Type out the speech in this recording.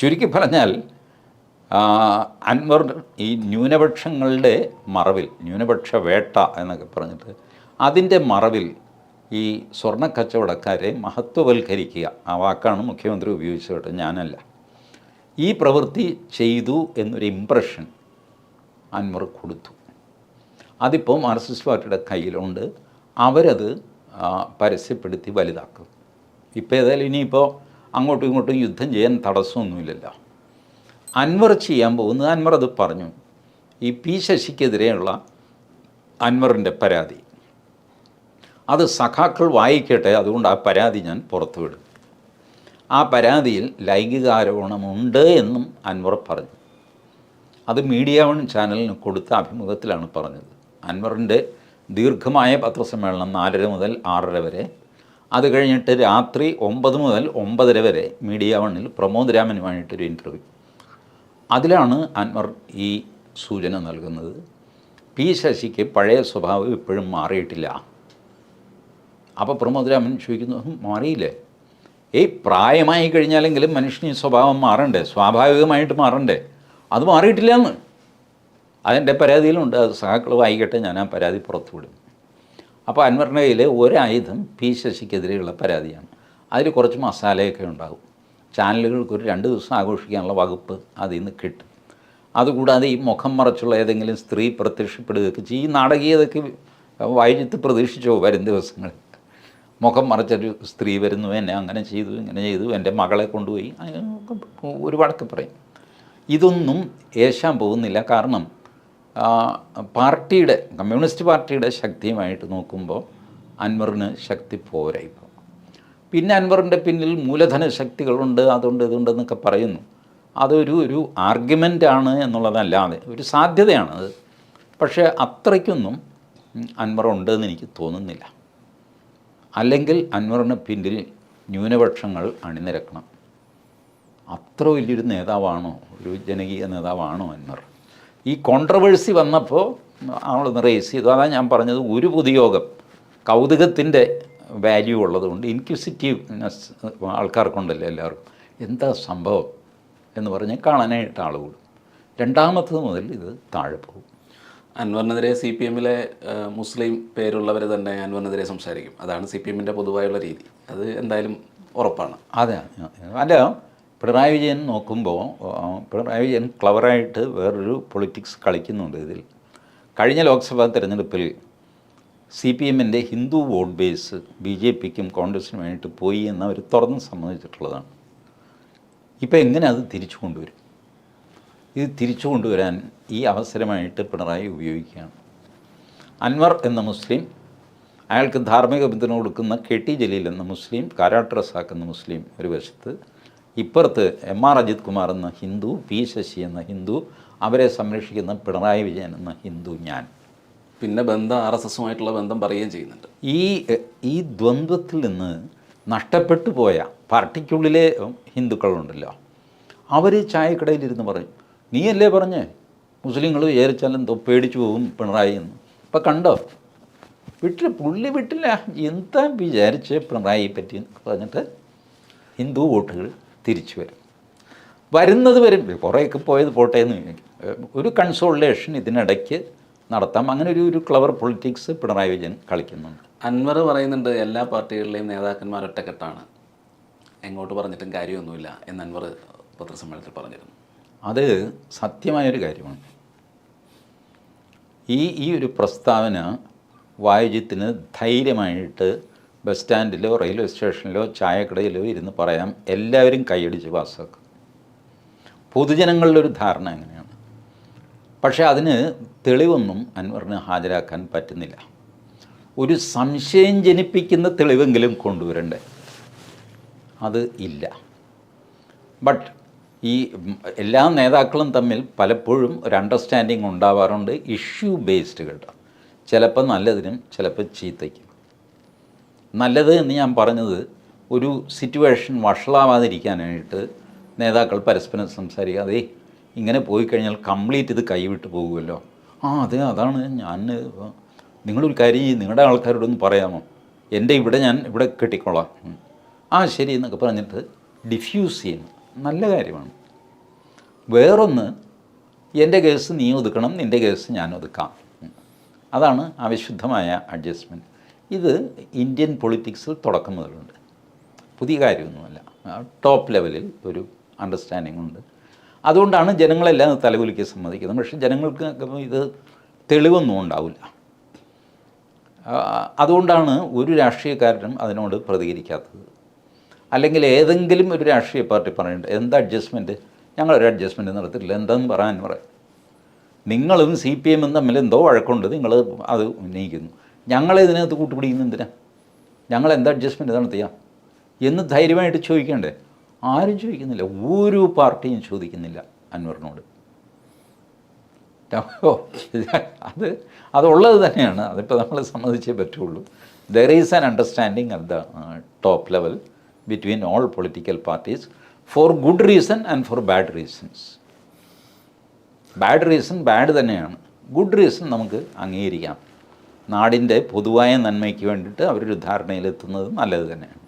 ചുരുക്കി പറഞ്ഞാൽ അൻവർ ഈ ന്യൂനപക്ഷങ്ങളുടെ മറവിൽ ന്യൂനപക്ഷ വേട്ട എന്നൊക്കെ പറഞ്ഞിട്ട് അതിന്റെ മറവിൽ ഈ സ്വർണ കച്ചവടക്കാരെ മഹത്വവൽക്കരിക്കുക. ആ വാക്കാണ് മുഖ്യമന്ത്രി ഉപയോഗിച്ചത് ഞാനല്ല. ഈ പ്രവൃത്തി ചെയ്തു എന്നൊരു ഇമ്പ്രഷൻ അൻവർ കൊടുത്തു. അതിപ്പോൾ മാർക്സിസ്റ്റ് പാർട്ടിയുടെ കയ്യിലുണ്ട്. അവരത് പരസ്യപ്പെടുത്തി വലുതാക്കും. ഇപ്പോൾ ഏതായാലും ഇനിയിപ്പോൾ അങ്ങോട്ടും ഇങ്ങോട്ടും യുദ്ധം ചെയ്യാൻ തടസ്സമൊന്നുമില്ലല്ലോ. അൻവർ ചെയ്യാൻ പോകുന്നത് അൻവർ അത് പറഞ്ഞു. ഈ പി ശശിക്കെതിരെയുള്ള അൻവറിന്റെ പരാതി. അത് സഖാക്കൾ വായിക്കട്ടെ അതുകൊണ്ട് ആ പരാതി ഞാൻ പുറത്തുവിടും. ആ പരാതിയിൽ ലൈംഗികാരോപണമുണ്ട് എന്നും അൻവർ പറഞ്ഞു. അത് മീഡിയ വൺ ചാനലിന് കൊടുത്ത അഭിമുഖത്തിലാണ് പറഞ്ഞത്. അൻവറിന്റെ ദീർഘമായ പത്രസമ്മേളനം നാലര മുതൽ ആറര വരെ അത് കഴിഞ്ഞിട്ട് രാത്രി ഒമ്പത് മുതൽ ഒമ്പതര വരെ മീഡിയ വണ്ണിൽ പ്രമോദ് രാമനുമായിട്ടൊരു ഇന്റർവ്യൂ അതിലാണ് അൻവർ ഈ സൂചന നൽകുന്നത്. പി ശശിക്ക് പഴയ സ്വഭാവം ഇപ്പോഴും മാറിയിട്ടില്ല. അപ്പോൾ പ്രമോദ് രാമൻ ചോദിക്കുന്നു "ഹും, മാറിയില്ലേ? ഏയ് പ്രായമായി കഴിഞ്ഞാലെങ്കിലും മനുഷ്യന് ഈ സ്വഭാവം മാറണ്ടേ? സ്വാഭാവികമായിട്ട് മാറണ്ടേ? അത് മാറിയിട്ടില്ല എന്ന് അതെന്റെ പരാതിയിലുണ്ട്. അത് സഹാക്കൾ വായിക്കട്ടെ ഞാൻ ആ പരാതി പുറത്തുവിടും. അപ്പോൾ അൻവറിന്റെ കയ്യിൽ ഒരായുധം പി ശശിക്കെതിരെയുള്ള പരാതിയാണ്. അതിൽ കുറച്ച് മസാലയൊക്കെ ഉണ്ടാകും. ചാനലുകൾക്ക് ഒരു രണ്ട് ദിവസം ആഘോഷിക്കാനുള്ള വകുപ്പ് അതിൽ നിന്ന് കിട്ടും. അതുകൂടാതെ ഈ മുഖം മറച്ചുള്ള ഏതെങ്കിലും സ്ത്രീ പ്രത്യക്ഷപ്പെടുകയൊക്കെ ചെയ്യും. ഈ നാടകീയതൊക്കെ വൈകിട്ട് പ്രതീക്ഷിച്ചോ വരും ദിവസങ്ങളിൽ. മുഖം മറച്ചൊരു സ്ത്രീ വരുന്നു എന്നെ അങ്ങനെ ചെയ്തു ഇങ്ങനെ ചെയ്തു എന്റെ മകളെ കൊണ്ടുപോയി. ഒരു വടക്ക് പറയും. ഇതൊന്നും ഏശാൻ പോകുന്നില്ല. കാരണം പാർട്ടിയുടെ കമ്മ്യൂണിസ്റ്റ് പാർട്ടിയുടെ ശക്തിയുമായിട്ട് നോക്കുമ്പോൾ അൻവറിന് ശക്തി പോരാ പിന്നെ അൻവറിന്റെ പിന്നിൽ മൂലധന ശക്തികളുണ്ട് അതുണ്ട് ഇതുണ്ടെന്നൊക്കെ പറയുന്നു. അതൊരു ഒരു ആർഗ്യുമെന്റാണ് എന്നുള്ളതല്ലാതെ ഒരു സാധ്യതയാണ് അത്. പക്ഷേ അത്രയ്ക്കൊന്നും അൻവർ ഉണ്ടെന്ന് എനിക്ക് തോന്നുന്നില്ല. അല്ലെങ്കിൽ അൻവറിന് പിന്നിൽ ന്യൂനപക്ഷങ്ങൾ അണിനിരക്കണം. അത്ര വലിയൊരു നേതാവാണോ ഒരു ജനകീയ നേതാവാണോ അൻവർ? ഈ കോൺട്രവേഴ്സി വന്നപ്പോൾ ആൾ റേസ് ചെയ്തു. അതാണ് ഞാൻ പറഞ്ഞത് ഒരു പൊതുയോഗം കൗതുകത്തിന്റെ വാല്യൂ ഉള്ളതുകൊണ്ട് ഇൻക്വിസിറ്റീവ്നെസ് ആൾക്കാർക്കുണ്ടല്ലോ എല്ലാവർക്കും. എന്താ സംഭവം എന്ന് പറഞ്ഞ് കാണാനായിട്ട് ആൾ കൂടും. രണ്ടാമത്തത് മുതൽ ഇത് താഴെ പോകും. അൻവറിനെതിരെ സി പി എമ്മിലെ മുസ്ലിം പേരുള്ളവർ തന്നെ അൻവറിനെതിരെ സംസാരിക്കും. അതാണ് സി പി എമ്മിന്റെ പൊതുവായുള്ള രീതി. അത് എന്തായാലും ഉറപ്പാണ്. അതെ. അല്ല പിണറായി വിജയൻ നോക്കുമ്പോൾ പിണറായി വിജയൻ ക്ലവറായിട്ട് വേറൊരു പൊളിറ്റിക്സ് കളിക്കുന്നുണ്ട് ഇതിൽ. കഴിഞ്ഞ ലോക്സഭാ തെരഞ്ഞെടുപ്പിൽ സി പി എമ്മിന്റെ ഹിന്ദു വോട്ട് ബേസ് ബി ജെ പിക്കും കോൺഗ്രസിനും വേണ്ടിയിട്ട് പോയി എന്ന് അവർ തുറന്ന് സമ്മതിച്ചിട്ടുള്ളതാണ്. ഇപ്പോൾ എങ്ങനെ അത് തിരിച്ചു കൊണ്ടുവരും? ഇത് തിരിച്ചു കൊണ്ടുവരാൻ ഈ അവസരമായിട്ട് പിണറായി ഉപയോഗിക്കുകയാണ്. അൻവർ എന്ന മുസ്ലിം അയാൾക്ക് ധാർമ്മിക പിന്തുണ കൊടുക്കുന്ന കെ ടി ജലീൽ എന്ന മുസ്ലിം കാരാട്ട് ആക്കുന്ന മുസ്ലിം ഒരു വശത്ത് ഇപ്പുറത്ത് എം ആർ അജിത് കുമാർ എന്ന ഹിന്ദു പി ശശി എന്ന ഹിന്ദു അവരെ സംരക്ഷിക്കുന്ന പിണറായി വിജയൻ എന്ന ഹിന്ദു ഞാൻ. പിന്നെ ബന്ധം ആർ എസ് എസുമായിട്ടുള്ള ബന്ധം പറയുകയും ചെയ്യുന്നുണ്ട്. ഈ ഈ ദ്വന്ദ്വത്തിൽ നിന്ന് നഷ്ടപ്പെട്ടു പോയ പാർട്ടിക്കുള്ളിലെ ഹിന്ദുക്കളുണ്ടല്ലോ. അവർ ചായക്കടയിലിരുന്ന് പറയും നീയല്ലേ പറഞ്ഞേ മുസ്ലിങ്ങൾ വിചാരിച്ചാലും പേടിച്ചു പോകും പിണറായി എന്ന്. ഇപ്പം കണ്ടോ? വിട്ടില്ല പുള്ളി വിട്ടില്ല. എന്താ വിചാരിച്ച് പിണറായി പറ്റി പറഞ്ഞിട്ട് ഹിന്ദു വോട്ടുകൾ തിരിച്ചു വരും. വരുന്നത് വരും കുറേയൊക്കെ പോയത് പോട്ടെ എന്ന്. ഒരു കൺസോൾട്ടേഷൻ ഇതിനിടയ്ക്ക് നടത്താം. അങ്ങനെ ഒരു ഒരു ക്ലവർ പൊളിറ്റിക്സ് പിണറായി വിജയൻ കളിക്കുന്നുണ്ട്. അൻവർ പറയുന്നുണ്ട് എല്ലാ പാർട്ടികളിലെയും നേതാക്കന്മാർ ഒറ്റക്കെട്ടാണ്. എങ്ങോട്ട് പറഞ്ഞിട്ടും കാര്യമൊന്നുമില്ല എന്ന് അൻവർ പത്രസമ്മേളനത്തിൽ പറഞ്ഞിരുന്നു. അത് സത്യമായൊരു കാര്യമാണ്. ഈ ഈ ഒരു പ്രസ്താവന വായുജിത്തിന് ധൈര്യമായിട്ട് ബസ് സ്റ്റാൻഡിലോ റെയിൽവേ സ്റ്റേഷനിലോ ചായക്കടയിലോ ഇരുന്ന് പറയാം എല്ലാവരും കൈയടിച്ച് പാസ്സാക്കും. പൊതുജനങ്ങളുടെ ഒരു ധാരണ എങ്ങനെയാണ് പക്ഷേ അതിന് തെളിവൊന്നും അൻവറിന് ഹാജരാക്കാൻ പറ്റുന്നില്ല. ഒരു സംശയം ജനിപ്പിക്കുന്ന തെളിവെങ്കിലും കൊണ്ടുവരണ്ടേ? അത് ഇല്ല. ബട്ട് ഈ എല്ലാ നേതാക്കളും തമ്മിൽ പലപ്പോഴും ഒരു അണ്ടർസ്റ്റാൻഡിങ് ഉണ്ടാവാറുണ്ട് ഇഷ്യൂ ബേസ്ഡ് കേട്ടോ ചിലപ്പോൾ നല്ലതിനും ചിലപ്പോൾ ചീത്തയ്ക്കും. നല്ലത് എന്ന് ഞാൻ പറഞ്ഞത് ഒരു സിറ്റുവേഷൻ വഷളാവാതിരിക്കാനായിട്ട് നേതാക്കൾ പരസ്പരം സംസാരിക്കുക. അതേ ഇങ്ങനെ പോയി കഴിഞ്ഞാൽ കംപ്ലീറ്റ് ഇത് കൈവിട്ട് പോകുമല്ലോ ആ അതെ അതാണ് ഞാൻ നിങ്ങളൊരു കാര്യം നിങ്ങളുടെ ആൾക്കാരോടൊന്ന് പറയാമോ? എന്റെ ഇവിടെ ഞാൻ ഇവിടെ കെട്ടിക്കൊള്ളാം ആ ശരി എന്നൊക്കെ പറഞ്ഞിട്ട് ഡിഫ്യൂസ് ചെയ്യുന്നു. നല്ല കാര്യമാണ്. വേറൊന്ന് എന്റെ കേസ് നീ ഒതുക്കണം നിന്റെ കേസ് ഞാൻ ഒതുക്കാം. അതാണ് അവിശുദ്ധമായ അഡ്ജസ്റ്റ്മെന്റ് ഇത് ഇന്ത്യൻ പൊളിറ്റിക്സിൽ തുടക്കം മുതലുണ്ട്. പുതിയ കാര്യമൊന്നുമല്ല. ടോപ്പ് ലെവലിൽ ഒരു അണ്ടർസ്റ്റാൻഡിംഗ് ഉണ്ട്. അതുകൊണ്ടാണ് ജനങ്ങളെല്ലാം തലകുലിക്ക് സമ്മതിക്കുന്നത്. പക്ഷേ ജനങ്ങൾക്ക് ഇത് തെളിവൊന്നും ഉണ്ടാവില്ല. അതുകൊണ്ടാണ് ഒരു രാഷ്ട്രീയക്കാരനും അതിനോട് പ്രതികരിക്കാത്തത്. അല്ലെങ്കിൽ ഏതെങ്കിലും ഒരു രാഷ്ട്രീയ പാർട്ടി പറയുന്നുണ്ട് എന്താ അഡ്ജസ്റ്റ്മെന്റ് ഞങ്ങളൊരു അഡ്ജസ്റ്റ്മെന്റ് നടത്തില്ല എന്താന്ന് പറയാൻ പറയും നിങ്ങളും സി പി എമ്മും തമ്മിൽ എന്തോ വഴക്കുണ്ട്. നിങ്ങൾ അത് ഉന്നയിക്കുന്നു ഞങ്ങളെ ഇതിനകത്ത് കൂട്ടുപിടിക്കുന്ന എന്തിനാ? ഞങ്ങൾ എന്താ അഡ്ജസ്റ്റ്മെന്റ് ചെയ്യാം? എന്ന് ധൈര്യമായിട്ട് ചോദിക്കണ്ടേ? ആരും ചോദിക്കുന്നില്ല. ഒരു പാർട്ടിയും ചോദിക്കുന്നില്ല അൻവറിനോട്. അത് അതുള്ളത് തന്നെയാണ്. അതിപ്പോൾ നമ്മൾ സമ്മതിച്ചേ പറ്റുള്ളൂ. There is an understanding at the top level between all political parties for good reason and for bad reasons bad reason bad തന്നെയാണ്. ഗുഡ് റീസൺ നമുക്ക് അംഗീകരിക്കാം. നാടിന്റെ പൊതുവായ നന്മയ്ക്ക് വേണ്ടിയിട്ട് അവരൊരു ധാരണയിലെത്തുന്നത് നല്ലത് തന്നെയാണ്.